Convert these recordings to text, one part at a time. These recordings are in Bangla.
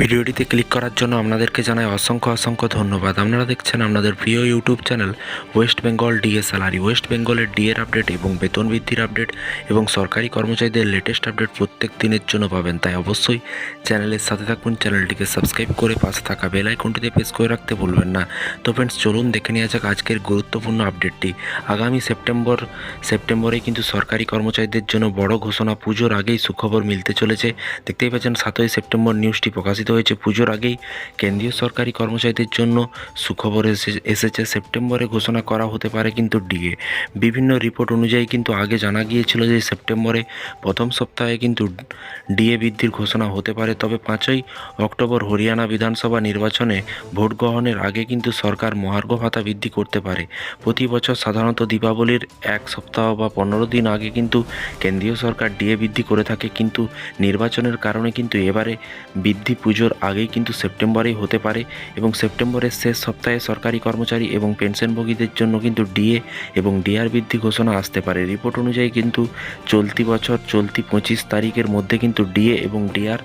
ভিডিওটিতে ক্লিক করার জন্য আপনাদেরকে জানাই অসংখ্য অসংখ্য ধন্যবাদ। আপনারা দেখছেন আপনাদের প্রিয় YouTube channel West Bengal DA salary. West বেঙ্গলের ডিএর আপডেট এবং বেতন বৃদ্ধির আপডেট এবং সরকারি কর্মচারীদের লেটেস্ট আপডেট প্রত্যেক দিনের জন্য পাবেন। তাই অবশ্যই চ্যানেলের সাথে থাকুন, চ্যানেলটিকে সাবস্ক্রাইব করে পাশে থাকা বেল আইকনটিতে প্রেস করে রাখতে ভুলবেন না। তো ফ্রেন্ডস চলুন দেখে নেওয়া যাক আজকের গুরুত্বপূর্ণ আপডেটটি আগামী সেপ্টেম্বর, সেপ্টেম্বরে কিন্তু সরকারি কর্মচারীদের জন্য বড় ঘোষণা পুজোর আগেই সুখবর মিলতে চলেছে। দেখতেই পাচ্ছেন সাতই সেপ্টেম্বর নিউজটি প্রকাশিত হয়েছে পুজোর আগেই। কেন্দ্রীয় সরকারি কর্মচারীদের জন্য সুখবর এসে- এসেছে। সেপ্টেম্বরে ঘোষণা করা হতে পারে কিন্তু ডিএ। বিভিন্ন রিপোর্ট অনুযায়ী কিন্তু আগে জানা গিয়েছিল যে সেপ্টেম্বরে প্রথম সপ্তাহে কিন্তু ডিএ বৃদ্ধির ঘোষণা হতে পারে। তবে পাঁচই অক্টোবর হরিয়ানা বিধানসভা নির্বাচনে ভোট গ্রহণের আগে কিন্তু সরকার মহার্ঘ ভাতা বৃদ্ধি করতে পারে। প্রতি বছর সাধারণত দীপাবলির এক সপ্তাহ বা পনেরো দিন আগে কিন্তু কেন্দ্রীয় সরকার ডিএ বৃদ্ধি করে থাকে। কিন্তু নির্বাচনের কারণে কিন্তু এবারে বৃদ্ধি পুজোর আগেই কিন্তু সেপ্টেম্বরেই হতে পারে এবং সেপ্টেম্বরের শেষ সপ্তাহে সরকারি কর্মচারী এবং পেনশনভোগীদের জন্য কিন্তু ডিএ এবং ডিআর বৃদ্ধি ঘোষণা আসতে পারে। রিপোর্ট অনুযায়ী কিন্তু চলতি বছর চলতি পঁচিশ তারিখের মধ্যে কিন্তু ডিএ এবং ডিআর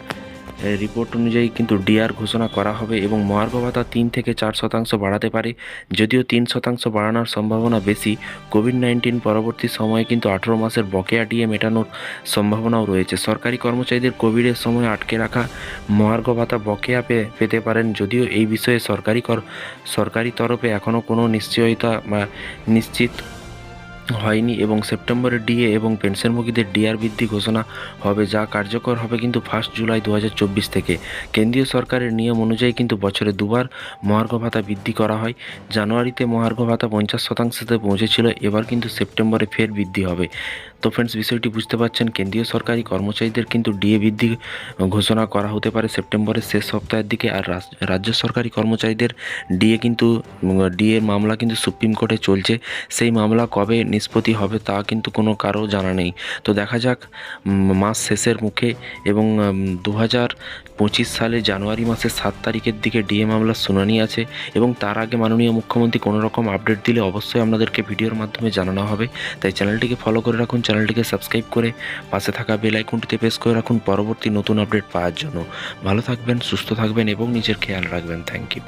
রিপোর্ট অনুযায়ী কিন্তু ডিআর ঘোষণা করা হবে এবং মহার্ঘ ভাতা তিন থেকে চার শতাংশ বাড়াতে পারে। যদিও তিন শতাংশ বাড়ানোর সম্ভাবনা বেশি কোভিড নাইন্টিন পরবর্তী সময়ে কিন্তু আঠেরো মাসের বকেয়া ডিএ মেটানোর সম্ভাবনাও রয়েছে। সরকারি কর্মচারীদের কোভিডের সময় আটকে রাখা মহার্ঘ ভাতা বকেয়া পেতে পারেন, যদিও এই বিষয়ে সরকারি কর সরকারি তরফে এখনও কোনো নিশ্চয়তা বা নিশ্চিত হয়নি এবং সেপ্টেম্বরে ডিএ এবং পেনশনভোগীদের ডিআর বৃদ্ধি ঘোষণা হবে যা কার্যকর হবে কিন্তু ফার্স্ট জুলাই দু হাজার চব্বিশ থেকে। কেন্দ্রীয় সরকারের নিয়ম অনুযায়ী কিন্তু বছরে দুবার মহার্ঘ ভাতা বৃদ্ধি করা হয়। জানুয়ারিতে মহার্ঘ ভাতা পঞ্চাশ শতাংশতে পৌঁছেছিল, এবার কিন্তু সেপ্টেম্বরে ফের বৃদ্ধি হবে। তো ফ্রেন্ডস বিষয়টি বুঝতে পারছেন, কেন্দ্রীয় সরকারি কর্মচারীদের কিন্তু ডিএ বৃদ্ধি ঘোষণা করা হতে পারে সেপ্টেম্বরের শেষ সপ্তাহের দিকে। আর রাজ- রাজ্য সরকারি কর্মচারীদের ডিএ কিন্তু ডিএ মামলা কিন্তু সুপ্রিম কোর্টে চলছে। সেই মামলা কবে নিষ্পত্তি হবে তা কিন্তু কোনো কারও জানা নেই। তো দেখা যাক মাস শেষের মুখে এবং দু হাজার পঁচিশ সালে জানুয়ারি মাসের সাত তারিখের দিকে ডিএ মামলার শুনানি আছে এবং তার আগে মাননীয় মুখ্যমন্ত্রী কোনো রকম আপডেট দিলে অবশ্যই আপনাদেরকে ভিডিওর মাধ্যমে জানানো হবে। তাই চ্যানেলটিকে ফলো করে রাখুন চ্যানেলটিকে সাবস্ক্রাইব করে পাশে থাকা বেল আইকনটিতে প্রেস করে রাখুন পরবর্তী নতুন আপডেট পাওয়ার জন্য। ভালো থাকবেন, সুস্থ থাকবেন এবং নিজের খেয়াল রাখবেন। Thank you